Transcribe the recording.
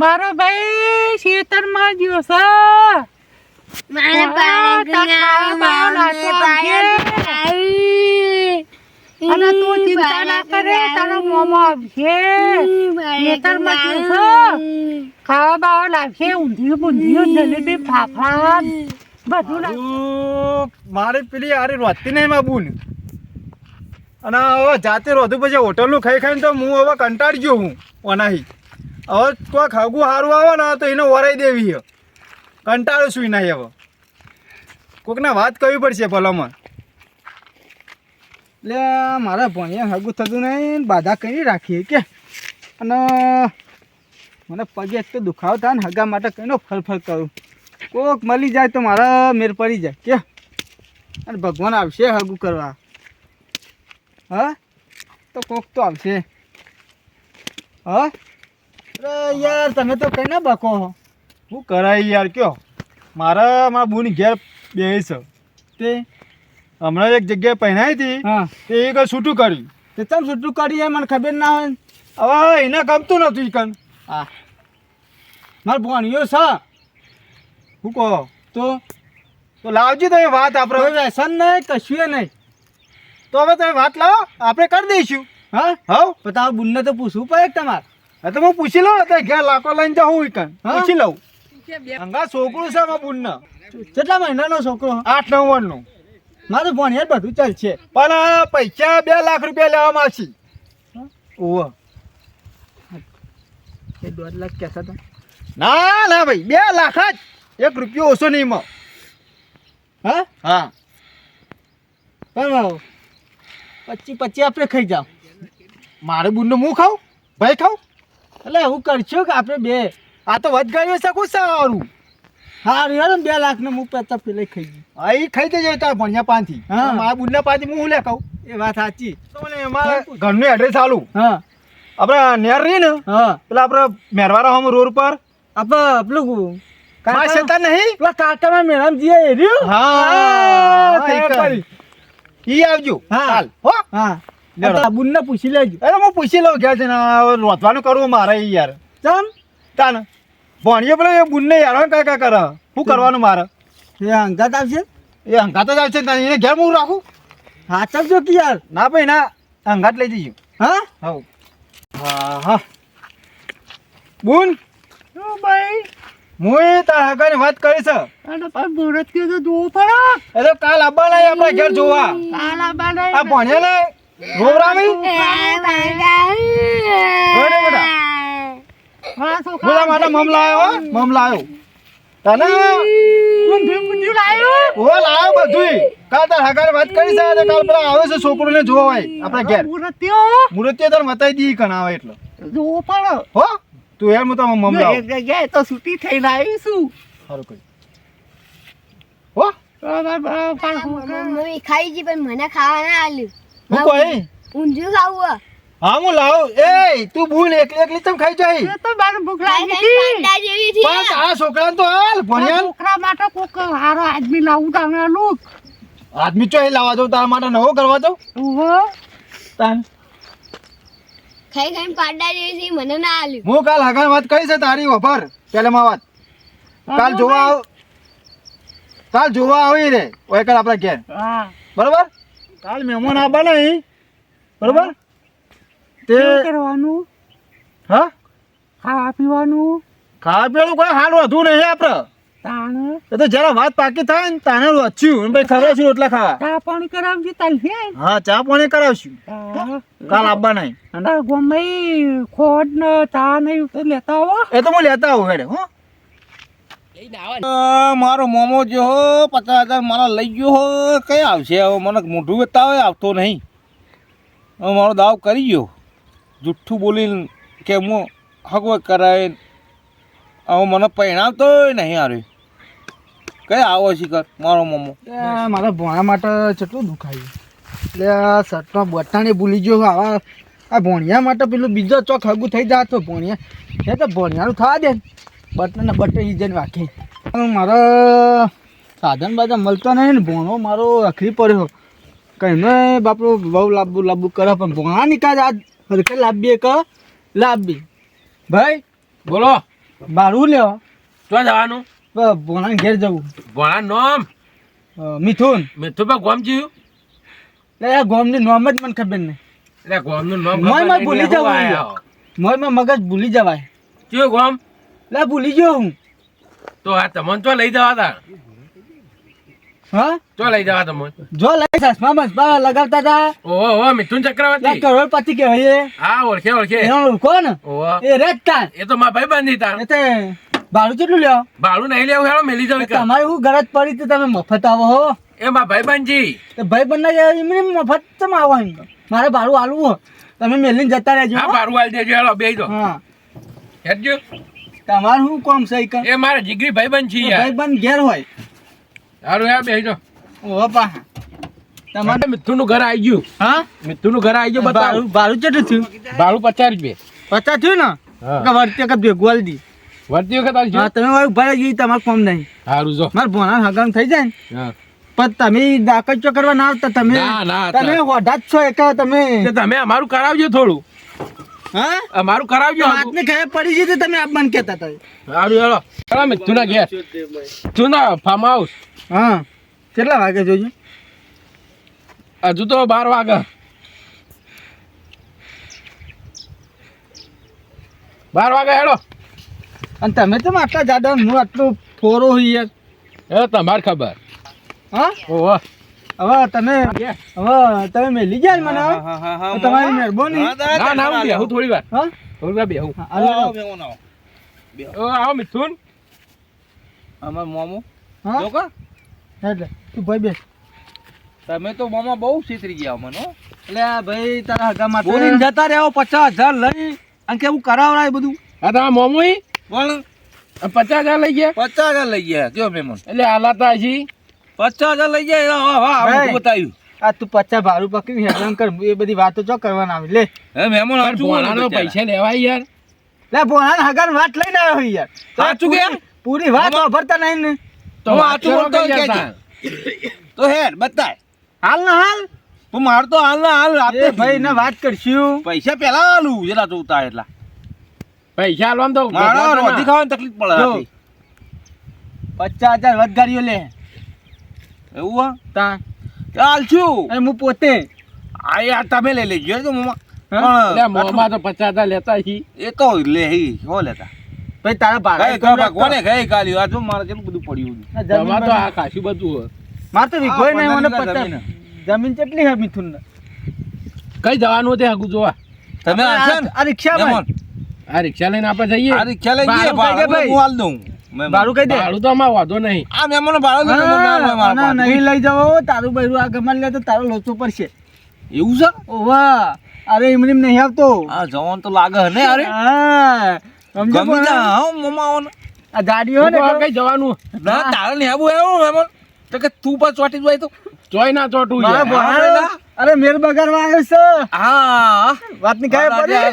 મારો ભાઈ ખેતરમાં ગયો છે. મારે વાહ, પાણી તાર ખાવા બાવા પીવાનું, નાખવા પાણી પીવાનું. અને તું ચિંતા ના કરે તારો મોમો આવશે. ખેતરમાં ગયો છે. ખાવા બાવા લાવશે ઊંધિયું બુંધિયું જલેબી ફાફડા બધું મારે પેલી આરી રોતી નહીં માં બુન. અને હવે જાતે રોધું પછી હોટલનું ખાઈ ખાઈને તો હું હવે કંટાળી ગયો હું ઓનાહી. હવે કોઈ ખાગું સારું આવે ને, તો એને વરાઈ દેવી છે. કંટાળું છું નહીં હવે કોકને વાત કરવી પડશે ભલામાં એટલે મારા ભણ્યા હગું થતું નહીં બાધા કરી રાખીએ કે. અને મને પગે તો દુખાવો થાય ને, હગા માટે કઈનો ફરફર કરું. કોક મળી જાય તો મારા મેર પડી જાય કે. અને ભગવાન આવશે હગું કરવા. હા? તો કોક તો આવશે. હા? અરે યાર તમે તો કઈ ના બકો હો. કરાય યાર કયો? મારા મારા બુન ઘેર બે છે તે હમણાં એક જગ્યાએ પહેરાઈ હતી. હા. તે એ કંઈ છૂટું કર્યું. તે તમ છૂટું કરી મને ખબર ના હોય. હવે એને ગમતું નતું કન. હા. મારે ભણ્યો છે. હું કહો તો તો લાવજો તમે વાત આપણે વ્યસન નહીં કશું નહીં. તો હવે તમે વાત લાવો આપણે કરી દઈશું. હા? હવ. પણ તારા બુનને તો પૂછવું પડે તમારે? હા તો હું પૂછી લઉં ને ઘેર લાકો લઈને જાઉં હા? પૂછી લઉં. હંગા છોકરું છે મારા બુનના. કેટલા મહિનાનો છોકરો? આઠ નવ વર્ષનો મારું ફોન યાર બધું ચાલશે પણ આ પૈસા બે લાખ રૂપિયા લેવામાં આવશે ઓહો એ દોઢ લાખ કહેતા હતા? ના ના ભાઈ બે લાખ જ. એક રૂપિયો ઓછો નહીં માં હા? હા. પણ પચી પચી આપણે ખાઈ જાઓ. મારે બુનનું હું ખાઉં? ભાઈ ખાઉં? એટલે હું કરશું કે આપણે બે. આ તો વધગાડી શકું સારું હા યાર બે લાખને હું પચાસ પેલા ખાઈ ગઈ હા એ ખાઈ દેજો તાર ભણ્યા પાનથી. હા. આ બુડના પાંથી હું લે કહું? એ વાત સાચી. તો મને એમાં ઘરનું એડ્રેસ આલું. હા. આપણે નેર રહી ને હા. પેલા આપણે મેરવારા હોમ રોડ પર આપણે પેલું કાકા શેતાન નહીં? પેલા કાકામાં મેડમ જીએ એ રહ્યું? હા ખબર ઈ આવજો. હા. હાલ હો. હા. લેવડો. ને પૂછી લેજો. અરે હું પૂછી લઉં કે છે ને રોતવાનું કરવું મારે યાર. ચમ તાન. ભણીએ પેલો એ બુનને યાર કા કા કરે. શું કરવાનું મારે? એ અંગાત આવશે? એ હંગાત જ આવશે એને ઘેર હું રાખું? હાચવજો કે યાર. ના ભાઈ ના. હંગાત લઈ જઈએ હા? હવ હા હા બુન. શું ભાઈ. હું એ તાર હગાની વાત કરી છે અને પણ મુહૂર્ત કીધું જોવું પડે એ તો કાલ આવવા નહીં આપણા ઘેર જોવા. કાલા બાલા આ ભણ્યા ને? બરાબર બેટા બોલા માટે મમ લાયો મમ લાયો તને ઊંધિયું બુંધિયું લાવ્યું ઓ લાયો બધુંય કાલ તાર હગાની વાત કરી છે કાલ પેલા આવે છે છોકરોને જોવા હોય આપણા ઘેર મૂર્તિઓ તને બતાવી દી કણ આવે એટલે જોવો પણ હો તું યાર હું તમારે મમ લાવ જગ્યાએ તો છૂટી થઈને આવીશું સારું કરી હો ખાઈ જી પણ મને ખાવા ના આલ્યું હું કોઈ ઊંધિયું ખાવું હા. હું લાવ. એ તું ભૂલ એકલી એકલી તમ ખાઈ જાય? તો બાર ભૂખ લાગી હતી. પણ હે. તારા તો હાલ ભણ્યા. છોકરા માટે કોક હારો આદમી લાવું તમે લુક આદમી ચો લાવવા દઉં તારા માટે નવો કરવા દઉં? ઓહો તાન. ખાઈ ખાઈ પાડા જેવી છે મને ના આલી હું કાલ હગા વાત કરી છે તારી વફર પેલામાં વાત. કાલ જોવા આવ કાલ જોવા આવી રે ઓય કાલ આપણા ઘેર. હા. બરોબર? કાલ મહેમાન આવવા નહીં. બરોબર? તે કરવાનું? હા? ખાવા પીવાનું? ખાવા પીવાનું કોઈ હાલ વધુ નહીં આપણે તાણ? એ તો જરા વાત પાકી થાય ને તાને વચ્યું રોટલા ખાવા. ચા પાણી કરાવજે ચાલશે હા. ચા પાણી કરાવશું. કાલ આવવા નહીં. અને ગમે ખોટ ને ચા ને લેતા આવો એ તો હું લેતા આવું હેડે હો. મારો મોમો જો હો પચાસ હજાર મારા લઈ ગયો હો કઈ આવશે? હવે મને મોઢું બતાવે આવતો નહીં. હવે મારો દાવ કરી ગયો. જુઠ્ઠું બોલીને કે હું હગવત કરાય હવે મને પરિણામતો નહીં હારે. કઈ આવો શિકર મારો મોમો. મારા ભોણા માટે કેટલું દુખાયું એટલે આ શર્ટમાં બટાણે ભૂલી ગયો આવા આ ભોણિયા માટે પેલું બીજો ચોક હગું થઈ જાય તો ભોણિયા. એ તો ભોણિયાનું થવા દે બટન બટન ઈજન વાંખે. મારો સાધન બાધન મળતો નહીં ને ભોણો મારો રખડી પડ્યો. કહીનો બાપરો બહુ લાંબુ લાંબુ કરે પણ ભોણા નીકળ આજ હરખે લાંબી એક લાંબી. ભાઈ બોલો. બારું લ્યો. તો જવાનું? ભોણા ઘેર જવું. ભોળા નોમ? મિથુન. મિથુન ભાઈ ગોમ જીવ લે આ ગોમની નોમ જ મને ખબર નહીં. એટલે ગોમનું નોમ મોયમાં ભૂલી જવાય. મોય મોયમાં મગજ ભૂલી જવાય. ચિયો ગોમ? લે ભૂલી ગયો હું. તો આ તમને તો લઈ જવા તા? હા? તો લઈ જવા તમને? જો લઈ ચશ્મા બસમા લગાવતા હતા ઓહો ઓહો મિથુન ચક્રવર્તી. કરોડપતિ કહેવાય એ. હા ઓળખે ઓળખે. એનો ઓળખો ને? ઓહો. એ રેત તાન એ તો મારા ભાઈ બંધી તા. એ ભાડું કેટલું લ્યો? ભાડું નહીં લેવું હેડો મેલી જાવ તમારે હું ગરજ પડી તો તમે મફત આવો હો. એ મારા ભાઈ બંધી. ના એમને મફત તમે આવો એમ? મારે ભાડું આલવું તમે મેલીને જતા રહેજો ભાડું આલી દેજો હેડો બે દો હા. હેડજો. તમારે શું કોમ છે એ મારા જીગરી ભાઈબંધ છે ભાઈબંધ ભાઈ બંધ ઘેર હોય. સારું યાર બેસજો ઓ પા તમારે મારે મિથુનનું ઘર આવી ગયું. હા? મિથુનનું ઘર આવી ગયું બતાવું. ભાડું કેટલું થયું? ભાડું પચાસ રૂપિયા. પચાસ થયું ને? હા. વર્તી વખત ભેગું આલી દી. વર્તી વખત હા આવજો તમે મારું ભાઈ ગઈ તમારે કોમ નહીં. સારું જો. મારે ભોણા હગામ થઈ જાય ને? પણ તમે દાખલ કરવા ના આવતા તમે તમે. હોઢા જ છો એકા તમે તમે અમારું કરાવજો થોડું. હા? અમારું કરાવજો વાતને ખબર પડી જતી તમે આપ મને કહેતા હતા. સારું હેડો ચાલો મિથુન ના ઘેર. ફાર્મ હાઉસ હા કેટલા વાગે જોજો? હજુ તો બાર વાગે. બાર વાગે હેડો અને તમે તો આટલા જાડા હું આટલું ફોરો હોય યાર. એ તમારે ખબર. હા? ઓહો. હવે તમે હવે તમે મેલી ગયા મને તો તમારી મહેરબાની. ના ના હું બેહું થોડી વાર. હા? થોડી વાર બેહું. હા, હાલો, હાલો. આવો મિથુન. અમાર મોમો? હા? એટલે તું ભાઈ બેસ. તમે તો મામા બહુ છેતરી ગયા મને એટલે આ ભાઈ તારા હગા માં બોલીને જતા રહ્યો પચાસ હજાર લઈ અને કેવું કરાવરાય બધું? આ તમારા મોમુઈ પણ પચાસ હજાર લઈ ગયા? પચાસ હજાર લઈ ગયા કયો મહેમાન એટલે હાલાતા હજી પચાસ હજાર લઈ જાય હા બતાવ્યું. આ તું પચ્ચા ભારું પકડી હેરાન કર એ બધી વાતો ચો કરવાના આવી. લે. હે પણ ભોળાનો પૈસા લેવાય યાર. લે ભોળાને હગાન વાત લઈને આવ્યો યાર. સાચું કે? પૂરી વાત વાપરતા નહીં ને. તો કરો બોલતો કે? તો હેર બતાય. હાલ ના હાલ. તો માર તો હાલ ના હાલ રાતે ભાઈ ને વાત કરશું. પૈસા પેલા આલું જરા જોતા એટલા. પૈસા આલવામાં તો મારા રોધી ખાવાની તકલીફ પડે પચાસ હજાર વધગાડીઓ લે. એવું હા? તા ચાલ છું. અને હું પોતે. આ યાર તમે લઈ લેજો તો મામા. તો પચાતા લેતા હી. એ તો લે હી હો લેતા. ભાઈ તારા ભાડા કોને ગઈ કાલી આ તો મારે કેમ બધું પડ્યું જમા તો આ ખાસું બધું મારે માર તો વિઘોય આ નહીં મને પચાસ. જમીન. કેટલી હે મિથુન કઈ જવાનું તે આગું જોવા. તમે આ રિક્ષામાં. મહેમાન, આ રિક્ષા લઈને આપણે જઈએ. આ રિક્ષા લઈ ભાડું જઈએ, ભાઈ. હું હાલ દઉં. ભાડું કઈ દે. ભાડું તો અમારે વાંધો નહીં. આ મહેમાનનો ભાડો ના. નહીં લઈ જાઓ તારું બૈરું આ ગમાન લે તો તારો લોચો પડશે. એવું છે? ઓવા અરે એમ એમ નહીં આવતો. આ જવાન તો લાગે હે ને અરે હા સમજો ગમી પણ? જા હા મમ્મા આવો આ ગાડીઓ ને કઈ જવાનું. ના તારે ને આવું એવું મહેમાન તો કે તું પણ ચોટી જાય તો. ચોય ના ચોટું અરે મેર બગાડવા આવ્યો છે. હા. વાતની ખબર પડી.